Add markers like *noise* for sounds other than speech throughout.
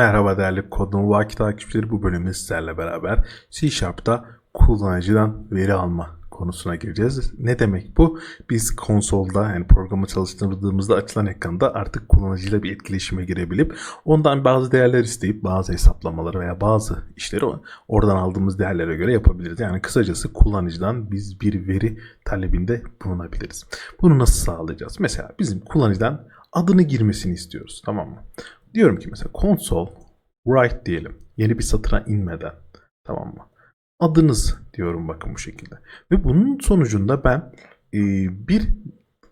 Merhaba değerli Kodun Vaki takipçileri bu bölümde sizlerle beraber C Sharp'ta kullanıcıdan veri alma konusuna gireceğiz. Ne demek bu? Biz konsolda yani programı çalıştırdığımızda açılan ekranda artık kullanıcıyla bir etkileşime girebilip ondan bazı değerler isteyip bazı hesaplamaları veya bazı işleri oradan aldığımız değerlere göre yapabiliriz. Yani kısacası kullanıcıdan biz bir veri talebinde bulunabiliriz. Bunu nasıl sağlayacağız? Mesela bizim kullanıcıdan adını girmesini istiyoruz. Tamam mı? Diyorum ki mesela console write diyelim. Yeni bir satıra inmeden. Tamam mı? Adınız diyorum bakın bu şekilde. Ve bunun sonucunda ben e, bir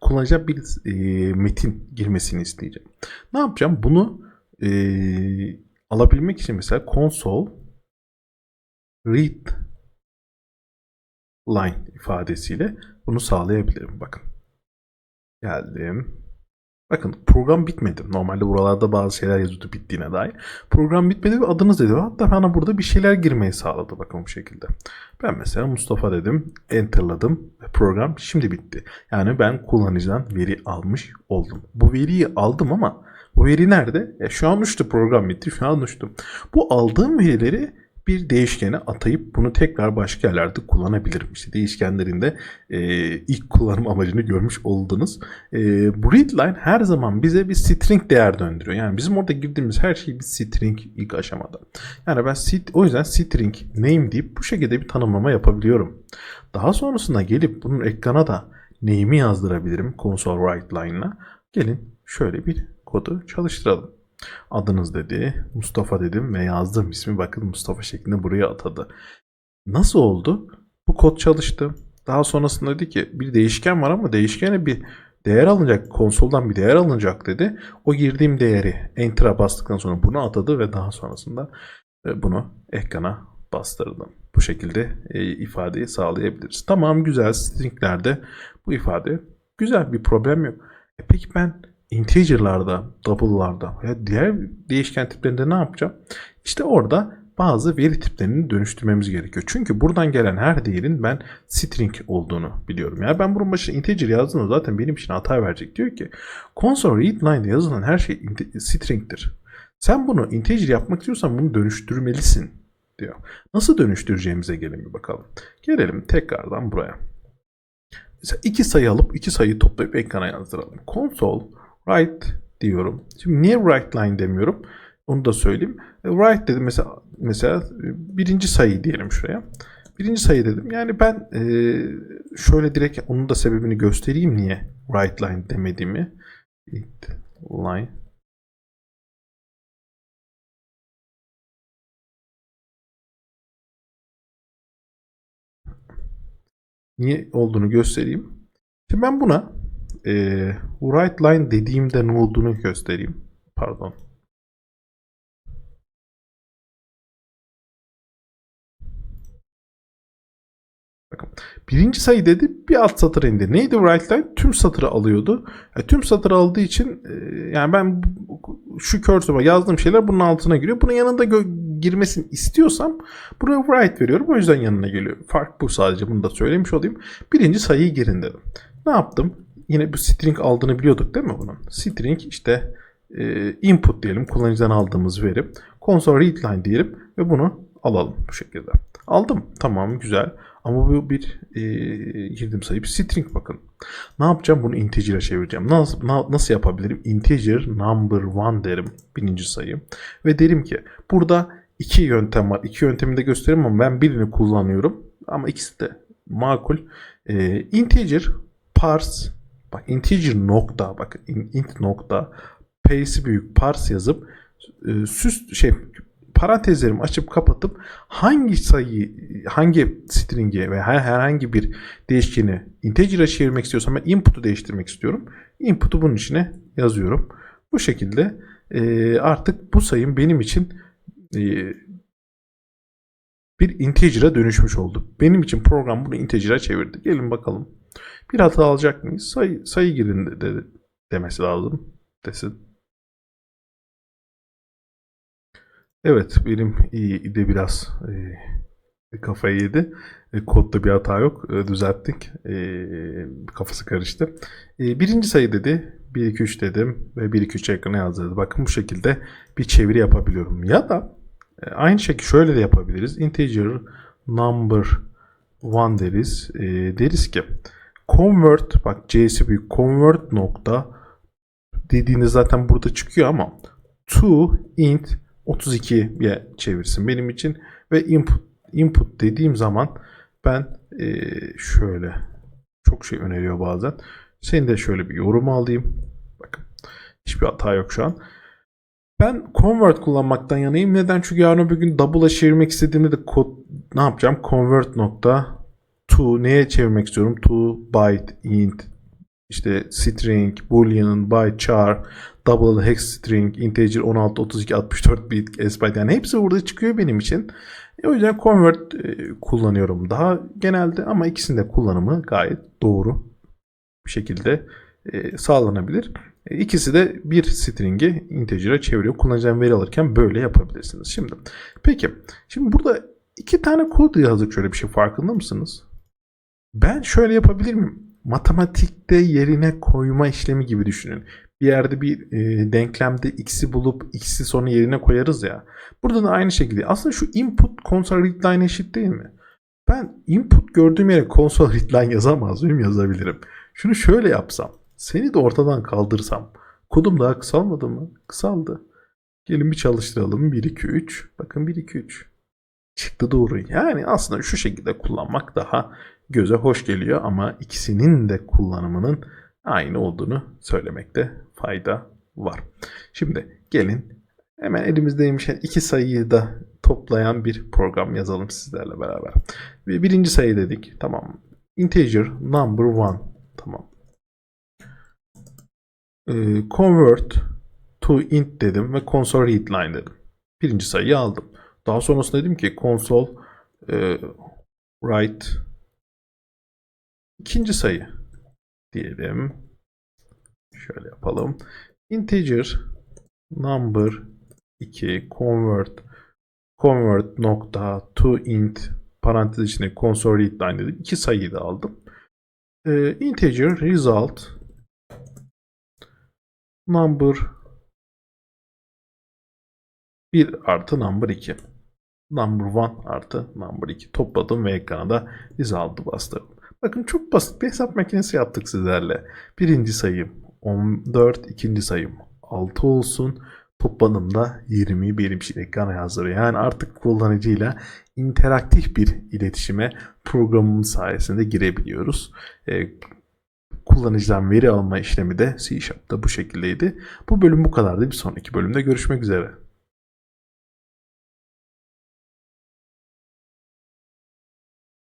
kullanıcıya bir e, metin girmesini isteyeceğim. Ne yapacağım? Bunu e, alabilmek için mesela console read line ifadesiyle bunu sağlayabilirim. Bakın. Geldim. Bakın program bitmedi. Normalde buralarda bazı şeyler yazıyordu bittiğine dair. Program bitmedi ve adınız dedi. Hatta bana burada bir şeyler girmeyi sağladı bakın bu şekilde. Ben mesela Mustafa dedim. Enter'ladım. Ve program şimdi bitti. Yani ben kullanıcıdan veri almış oldum. Bu veriyi aldım ama bu veri nerede? E, şu an uçtu program bitti. Şu an uçtu. Bu aldığım verileri bir değişkene atayıp bunu tekrar başka yerlerde kullanabilirim. İşte değişkenlerinde e, ilk kullanım amacını görmüş oldunuz. E, bu readline her zaman bize bir string değer döndürüyor. Yani bizim orada girdiğimiz her şey bir string ilk aşamada. Yani ben sit, o yüzden string name deyip bu şekilde bir tanımlama yapabiliyorum. Daha sonrasında gelip bunun ekrana da name'i yazdırabilirim console write line'la. Gelin şöyle bir kodu çalıştıralım. Adınız dedi. Mustafa dedim ve yazdığım ismi bakın Mustafa şeklinde buraya atadı. Nasıl oldu? Bu kod çalıştı. Daha sonrasında dedi ki bir değişken var ama değişkene bir değer alınacak. Konsoldan bir değer alınacak dedi. O girdiğim değeri enter'a bastıktan sonra bunu atadı ve daha sonrasında e, bunu ekrana bastırdım. Bu şekilde e, ifadeyi sağlayabiliriz. Tamam güzel stringlerde bu ifade güzel bir problem yok. E peki ben integer'larda, double'larda veya diğer değişken tiplerinde ne yapacağım? İşte orada bazı veri tiplerini dönüştürmemiz gerekiyor. Çünkü buradan gelen her değerin ben string olduğunu biliyorum. Yani ben bunun başına integer yazdığımda zaten benim için hata verecek. Diyor ki console read line'de yazılan her şey string'tir. Sen bunu integer yapmak istiyorsan bunu dönüştürmelisin diyor. Nasıl dönüştüreceğimize gelin bir bakalım. Gelelim tekrardan buraya. Mesela iki sayı alıp iki sayıyı toplayıp ekrana yazdıralım. Console write diyorum. Şimdi niye write line demiyorum? Onu da söyleyeyim. E, Write dedim mesela mesela e, birinci sayı diyelim şuraya. Birinci sayı dedim. Yani ben e, şöyle direkt onun da sebebini göstereyim niye write line demediğimi. It line Niye olduğunu göstereyim. Şimdi ben buna e, write line dediğimde ne olduğunu göstereyim. Pardon. Bakın. Birinci sayı dedi bir alt satır indi. Neydi write line? Tüm satırı alıyordu. E, tüm satırı aldığı için e, yani ben şu cursor'a yazdığım şeyler bunun altına giriyor. Bunun yanında girmesini istiyorsam buraya write veriyorum. O yüzden yanına geliyor. Fark bu sadece. Bunu da söylemiş olayım. Birinci sayıyı girin dedim. Ne yaptım? Yine bu string aldığını biliyorduk değil mi bunun? String işte e, input diyelim. Kullanıcıdan aldığımız veri. Console readline diyelim ve bunu alalım bu şekilde. Aldım. Tamam güzel. Ama bu bir e, girdim sayı bir string bakın. Ne yapacağım? Bunu integer'e çevireceğim. Nasıl, na, nasıl yapabilirim? Integer number one derim. Birinci sayı. Ve derim ki burada iki yöntem var. İki yöntemi de göstereyim ama ben birini kullanıyorum. Ama ikisi de makul. E, integer parse bak integer nokta bak int nokta p'si büyük parse yazıp e, süs şey parantezlerimi açıp kapatıp hangi sayıyı hangi string'e veya herhangi bir değişkeni integer'a çevirmek istiyorsam ben input'u değiştirmek istiyorum. Input'u bunun içine yazıyorum. Bu şekilde e, artık bu sayım benim için e, bir integer'a dönüşmüş oldu. Benim için program bunu integer'a çevirdi. Gelin bakalım. Bir hata alacak mıyız? Sayı, sayı girin de, de, demesi lazım. Desin. Evet benim iyi de biraz e, kafayı yedi. E, kodda bir hata yok. E, düzelttik. E, kafası karıştı. E, birinci sayı dedi. 1 2 3 dedim ve 1 2 3 ekrana yazdırdı. Bakın bu şekilde bir çeviri yapabiliyorum. Ya da e, aynı şekilde şöyle de yapabiliriz. Integer number one deriz. E, deriz ki convert bak c'si büyük convert nokta dediğiniz zaten burada çıkıyor ama to int 32'ye çevirsin benim için ve input input dediğim zaman ben eee, şöyle çok şey öneriyor bazen. Senin de şöyle bir yorum alayım. Bakın hiçbir hata yok şu an. Ben convert kullanmaktan yanayım. Neden? Çünkü yarın öbür gün double'a çevirmek istediğimde de kod ne yapacağım? Convert nokta to neye çevirmek istiyorum? To byte int işte string, boolean, byte, char, double, hex string, integer 16, 32, 64 bit, SByte yani hepsi burada çıkıyor benim için. E, o yüzden convert e, kullanıyorum daha genelde ama ikisinin de kullanımı gayet doğru bir şekilde e, sağlanabilir. E, İkisi de bir string'i integer'a çeviriyor. Kullanacağım veri alırken böyle yapabilirsiniz. Şimdi peki şimdi burada iki tane kod yazdık şöyle bir şey farkında mısınız? Ben şöyle yapabilir miyim? Matematikte yerine koyma işlemi gibi düşünün. Bir yerde bir e, denklemde x'i bulup x'i sonra yerine koyarız ya. Burada da aynı şekilde. Aslında şu input console readline eşit değil mi? Ben input gördüğüm yere console *laughs* readline yazamaz mıyım? Yazabilirim. Şunu şöyle yapsam. Seni de ortadan kaldırsam. Kodum daha kısalmadı mı? Kısaldı. Gelin bir çalıştıralım. 1, 2, 3. Bakın 1, 2, 3. Çıktı doğru. Yani aslında şu şekilde kullanmak daha göze hoş geliyor ama ikisinin de kullanımının aynı olduğunu söylemekte fayda var. Şimdi gelin hemen elimizdeymişken iki sayıyı da toplayan bir program yazalım sizlerle beraber. Birinci sayı dedik. Tamam. Integer number one. Tamam. Ee, convert to int dedim ve console readline dedim. Birinci sayıyı aldım. Daha sonrasında dedim ki console e, write ikinci sayı diyelim. Şöyle yapalım. Integer number 2 convert convert nokta to int parantez içinde console readline dedim. İki sayıyı da aldım. Ee, integer result number 1 artı number 2. Number 1 artı number 2 topladım ve ekrana da result'ı bastırdım. Bakın çok basit bir hesap makinesi yaptık sizlerle. Birinci sayım 14, ikinci sayım 6 olsun. Toplamda 20 benim için ekrana yazdırıyor. Yani artık kullanıcıyla interaktif bir iletişime programımız sayesinde girebiliyoruz. Ee, kullanıcıdan veri alma işlemi de C Sharp'ta bu şekildeydi. Bu bölüm bu kadardı. Bir sonraki bölümde görüşmek üzere.